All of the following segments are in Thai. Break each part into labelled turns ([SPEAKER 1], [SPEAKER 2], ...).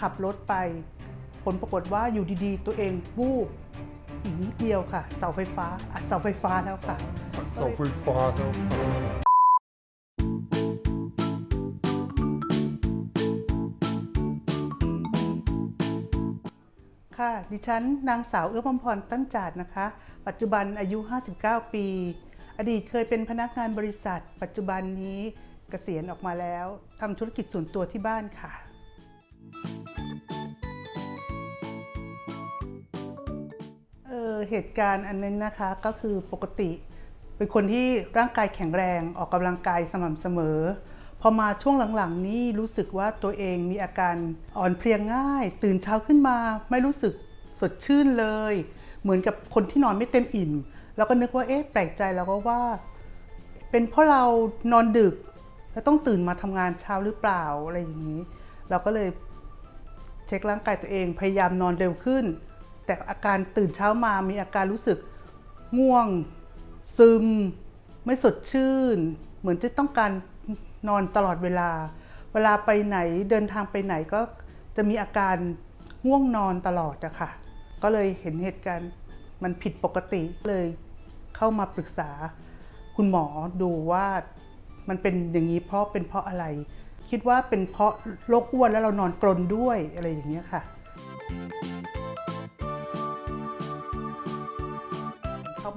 [SPEAKER 1] ขับรถไป ผลปรากฏว่าอยู่ดีๆ ตัวเองวูบอีกนิดเดียวค่ะ เสาไฟฟ้าอัดเสาไฟฟ้าแล้วค่ะ
[SPEAKER 2] เสาไฟฟ้าแล้วครับ
[SPEAKER 1] ค่ะ ดิฉันนางสาวเอื้อพรพรตั้งจาดนะคะ ปัจจุบันอายุ 59 ปี อดีตเคยเป็นพนักงานบริษัท ปัจจุบันนี้เกษียณออกมาแล้วทำธุรกิจส่วนตัวที่บ้านค่ะ เหตุการณ์อันนั้นนะคะก็คือปกติ เป็นคนที่ร่างกายแข็งแรงออกกำลังกายสม่ำเสมอ พอมาช่วงหลังๆ นี้รู้สึกว่าตัวเองมีอาการอ่อนเพลียง่าย ตื่นเช้าขึ้นมา ไม่รู้สึกสดชื่นเลย เหมือนกับคนที่นอนไม่เต็มอิ่ม แล้วก็นึกว่าเอ๊ะแปลกใจแล้วก็ว่า เป็นเพราะเรานอนดึก แล้วต้องตื่นมาทำงานเช้าหรือเปล่าอะไรอย่างนี้ เราก็เลยเช็คร่างกายตัวเองพยายามนอนเร็วขึ้น แต่อาการตื่นเช้ามามีอาการรู้สึกง่วง ซึม ไม่สดชื่น เหมือนจะต้องการนอนตลอดเวลา เวลาไปไหนเดินทางไปไหนก็จะมีอาการง่วงนอนตลอดอะค่ะ ก็เลยเห็นเหตุการณ์มันผิดปกติเลยเข้ามาปรึกษาคุณหมอดูว่ามันเป็นอย่างนี้เพราะเป็นเพราะอะไร คิดว่าเป็นเพราะโรคอ้วนแล้วเรานอนกรนด้วยอะไรอย่างเงี้ยค่ะ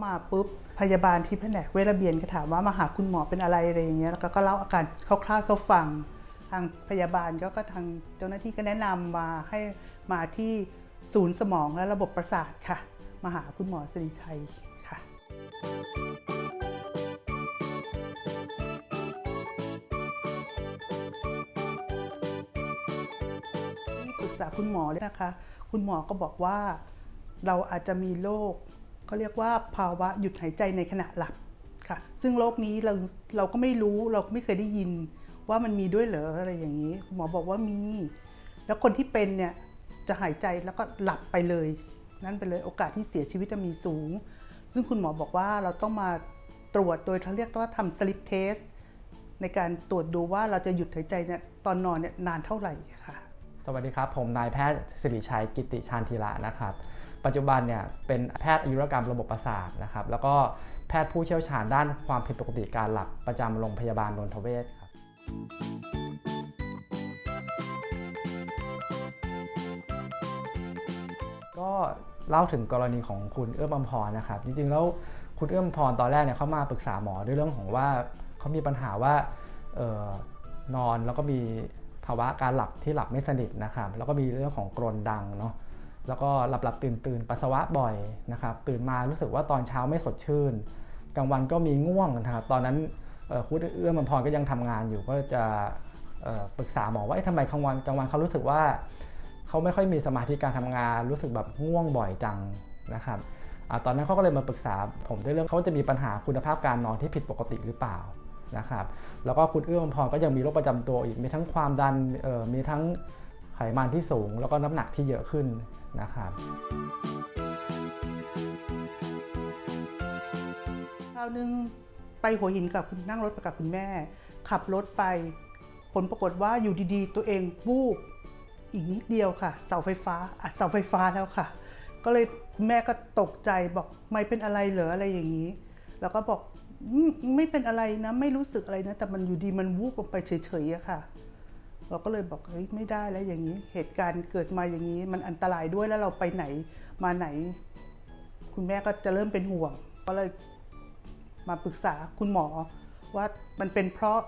[SPEAKER 1] มาปุ๊บพยาบาลที่แผนกเวชระเบียนก็ถามว่ามาหาคุณหมอเป็นอะไรอะไรอย่างเงี้ยแล้วก็ก็เล่าอาการคร่าวๆเขาฟัง ทางพยาบาลก็ก็ทางเจ้าหน้าที่ก็แนะนำมาให้มาที่ศูนย์สมองและระบบประสาทค่ะ มาหาคุณหมอสิริชัยค่ะ ที่ปรึกษาคุณหมอเลยนะคะ คุณหมอก็บอกว่าเราอาจจะมีโรค เขาเรียกว่าภาวะหยุดหายใจในขณะหลับค่ะ ซึ่งโรคนี้เราเราก็ไม่รู้เราไม่เคยได้ยินว่ามันมีด้วยเหรออะไรอย่างนี้หมอบอกว่ามี แล้วคนที่เป็นเนี่ยจะหายใจแล้วก็หลับไปเลย นั่นไปเลยโอกาสที่เสียชีวิตจะมีสูง ซึ่งคุณหมอบอกว่าเราต้องมาตรวจโดยเขาเรียกว่าทำสลิปเทสในการตรวจดูว่าเราจะหยุดหายใจเนี่ยตอนนอนเนี่ยนานเท่าไหร่ค่ะ
[SPEAKER 3] สวัสดีครับ ผมนายแพทย์สิริชัยกิติชานธีระนะครับ ปัจจุบันเนี่ยเป็นแพทย์อายุรกรรมระบบประสาทนะครับแล้วก็แพทย์ผู้เชี่ยวชาญด้านความผิดปกติการหลับประจำโรงพยาบาลนนทเวศครับก็เล่าถึงกรณีของคุณเอื้อมอมพรนะครับ จริงๆแล้วคุณเอื้อมพรตอนแรกเนี่ยเขามาปรึกษาหมอด้วยเรื่องของว่าเขามีปัญหาว่าออนอนแล้วก็มีภาวะการหลับที่หลับไม่สนิทนะครับ แล้วก็มีเรื่องของกรนดังเนาะ แล้วก็หลับหลับตื่นตื่นปัสสาวะบ่อยนะครับ ตื่นมารู้สึกว่าตอนเช้าไม่สดชื่น กลางวันก็มีง่วงนะครับ ตอนนั้นคุณเอื้อมพรก็ยังทำงานอยู่ก็จะปรึกษาหมอว่าเอ๊ะทำไมกลางวันกลางวันเขารู้สึกว่าเขาไม่ค่อยมีสมาธิการทำงาน รู้สึกแบบง่วงบ่อยจังนะครับอตอนนั้นเขาก็เลยมาปรึกษาผมด้วยเรื่องเขาจะมีปัญหาคุณภาพการนอนที่ผิดปกติหรือเปล่านะครับ แล้วก็คุณเอื้อมพรก็ยังมีโรคประจำตัวอีก มีทั้งความดันมีทั้ง ไขมันที่สูงแล้วก็น้ำหนักที่เยอะขึ้นนะครับ
[SPEAKER 1] คราวหนึงไปหัวหินกับคุณนั่งรถไปกับคุณแม่ ขับรถไป ผลปรากฏว่าอยู่ดีๆ ตัวเองวูบอีกนิดเดียวค่ะ เสาไฟฟ้าอัดเสาไฟฟ้าแล้วค่ะ ก็เลยคุณแม่ก็ตกใจบอกไม่เป็นอะไรเหรออะไรอย่างนี้ แล้วก็บอกไม่เป็นอะไรนะไม่รู้สึกอะไรนะ แต่มันอยู่ดีมันวูบลงไปเฉยๆอะค่ะ เราก็เลยบอกเฮ้ยไม่ได้แล้วอย่างนี้ เหตุการณ์เกิดมาอย่างนี้ มันอันตรายด้วยแล้วเราไปไหนมาไหน คุณแม่ก็จะเริ่มเป็นห่วง ก็เลยมาปรึกษาคุณหมอว่ามันเป็นเพราะ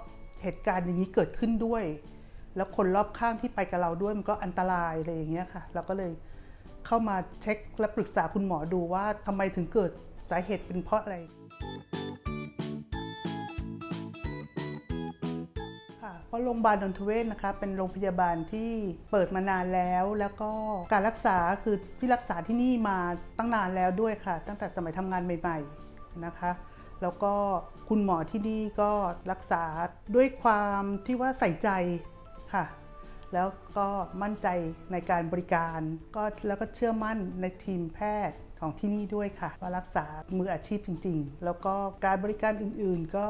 [SPEAKER 1] เหตุการณ์อย่างนี้เกิดขึ้นด้วย แล้วคนรอบข้างที่ไปกับเราด้วยมันก็อันตรายอะไรอย่างเงี้ยค่ะ เราก็เลยเข้ามาเช็คและปรึกษาคุณหมอดูว่าทำไมถึงเกิดสาเหตุเป็นเพราะอะไร ราะโรงพยาบาลนนทเวศนะคะเป็นโรงพยาบาลที่เปิดมานานแล้ว แล้วก็การรักษาคือที่รักษาที่นี่มาตั้งนานแล้วด้วยค่ะ ตั้งแต่สมัยทำงานใหม่ๆนะคะ แล้วก็คุณหมอที่นี่ก็รักษาด้วยความที่ว่าใส่ใจค่ะ แล้วก็มั่นใจในการบริการก็แล้วก็เชื่อมั่นในทีมแพทย์ของที่นี่ด้วยค่ะว่ารักษามืออาชีพจริง ๆ แล้วก็การบริการอื่นๆ ก็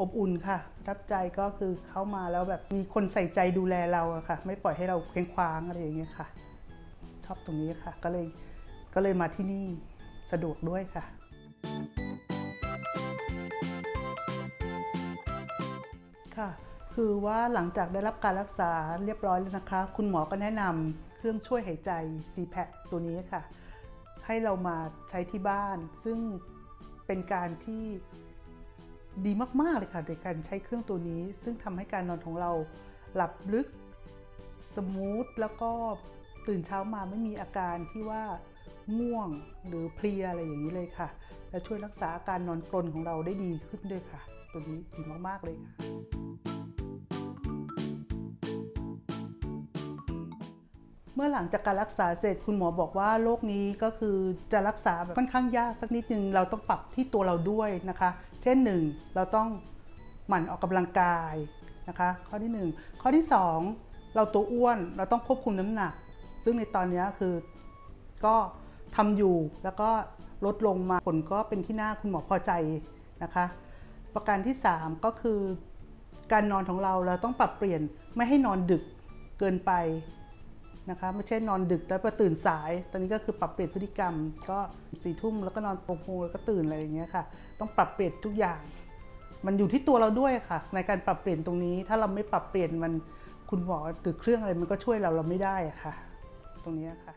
[SPEAKER 1] อบอุ่นค่ะรับใจก็คือเข้ามาแล้วแบบมีคนใส่ใจดูแลเราอะค่ะ ไม่ปล่อยให้เราเคว้งคว้างอะไรอย่างเงี้ยค่ะ ชอบตรงนี้ค่ะ ก็เลยก็เลยมาที่นี่สะดวกด้วยค่ะค่ะ คือว่าหลังจากได้รับการรักษาเรียบร้อยแล้วนะคะ คุณหมอก็แนะนำเครื่องช่วยหายใจ CPAP ตัวนี้ค่ะ ให้เรามาใช้ที่บ้าน ซึ่งเป็นการที่ดีมากๆเลยค่ะในการใช้เครื่องตัวนี้ ซึ่งทำให้การนอนของเราหลับลึก สมูท แล้วก็ตื่นเช้ามาไม่มีอาการที่ว่าง่วงหรือเพลียอะไรอย่างนี้เลยค่ะ และช่วยรักษาอาการนอนกรนของเราได้ดีขึ้นด้วยค่ะ ตัวนี้ดีมากๆเลยค่ะ เมื่อหลังจากการรักษาเสร็จคุณหมอบอกว่าโรคนี้ก็คือจะรักษาแบบค่อนข้างยากสักนิดนึงเราต้องปรับที่ตัวเราด้วยนะคะ เช่นหนึ่งเราต้องหมั่นออกกำลังกายนะคะ ข้อที่หนึ่งข้อที่สองเราตัวอ้วนเราต้องควบคุมน้ำหนัก ซึ่งในตอนนี้คือก็ทำอยู่แล้วก็ลดลงมาผลก็เป็นที่น่าคุณหมอพอใจนะคะ ประการที่ 3 ก็คือ การนอนของเราเราต้องปรับเปลี่ยนไม่ให้นอนดึกเกินไป นะคะไม่ใช่นอนดึกแล้วไปตื่นสาย ตอนนี้ก็คือปรับเปลี่ยนพฤติกรรม ก็สี่ทุ่มแล้วก็นอนโปโฮแล้วก็ตื่นอะไรอย่างเงี้ยค่ะ ต้องปรับเปลี่ยนทุกอย่าง มันอยู่ที่ตัวเราด้วยค่ะ ในการปรับเปลี่ยนตรงนี้ ถ้าเราไม่ปรับเปลี่ยนมันคุณหมอหรือเครื่องอะไรมันก็ช่วยเราเราไม่ได้อะค่ะ ตรงนี้ค่ะ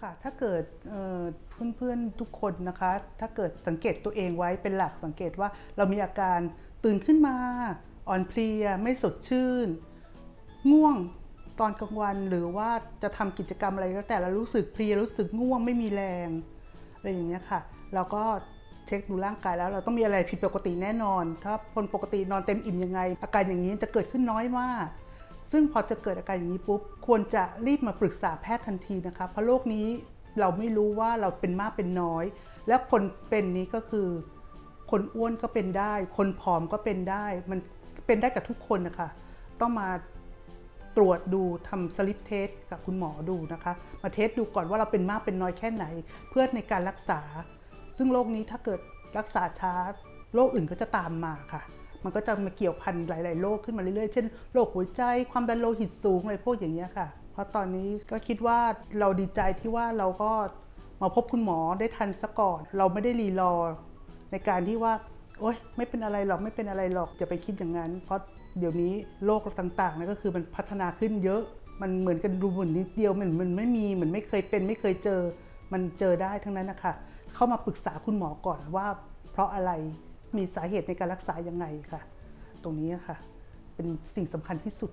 [SPEAKER 1] ค่ะถ้าเกิดเอ่อเพื่อนๆทุกคนนะคะ ถ้าเกิดสังเกตตัวเองไว้เป็นหลักสังเกตว่าเรามีอาการตื่นขึ้นมา อ่อนเพลียไม่สดชื่น ง่วงตอนกลางวันหรือว่าจะทำกิจกรรมอะไรก็แต่เรารู้สึกเพลียรู้สึกง่วงไม่มีแรงอะไรอย่างเงี้ยค่ะ เราก็เช็คดูร่างกายแล้วเราต้องมีอะไรผิดปกติแน่นอน ถ้าคนปกตินอนเต็มอิ่มยังไง อาการอย่างนี้จะเกิดขึ้นน้อยมากซึ่งพอจะเกิดอาการอย่างนี้ปุ๊บควรจะรีบมาปรึกษาแพทย์ทันทีนะคะเพราะโรคนี้เราไม่รู้ว่าเราเป็นมากเป็นน้อย และคนเป็นนี้ก็คือ คนอ้วนก็เป็นได้ คนผอมก็เป็นได้ มัน เป็นได้กับทุกคนนะคะ ต้องมาตรวจดูทำสลิปเทสกับคุณหมอดูนะคะ มาเทสดูก่อนว่าเราเป็นมากเป็นน้อยแค่ไหน เพื่อในการรักษา ซึ่งโรคนี้ถ้าเกิดรักษาช้าโรคอื่นก็จะตามมาค่ะ มันก็จะมาเกี่ยวพันหลาย ๆ โรคขึ้นมาเรื่อย ๆ เช่นโรคหัวใจ ความดันโลหิตสูงอะไรพวกอย่างเงี้ยค่ะ เพราะตอนนี้ก็คิดว่าเราดีใจที่ว่าเราก็มาพบคุณหมอได้ทันซะก่อน เราไม่ได้รีรอในการที่ว่า โอ๊ยไม่เป็นอะไรหรอกไม่เป็นอะไรหรอกอย่าไปคิดอย่างนั้น เพราะเดี๋ยวนี้โลกต่างๆนั่นก็คือมันพัฒนาขึ้นเยอะมันเหมือนกันดูเหมือนนิดเดียวเหมือนมันไม่มีเหมือนไม่เคยเป็น ไม่เคยเจอ มันเจอได้ทั้งนั้นนะคะเข้ามาปรึกษาคุณหมอก่อนว่า เพราะอะไรมีสาเหตุในการรักษายังไงค่ะ ตรงนี้ค่ะ เป็นสิ่งสำคัญที่สุด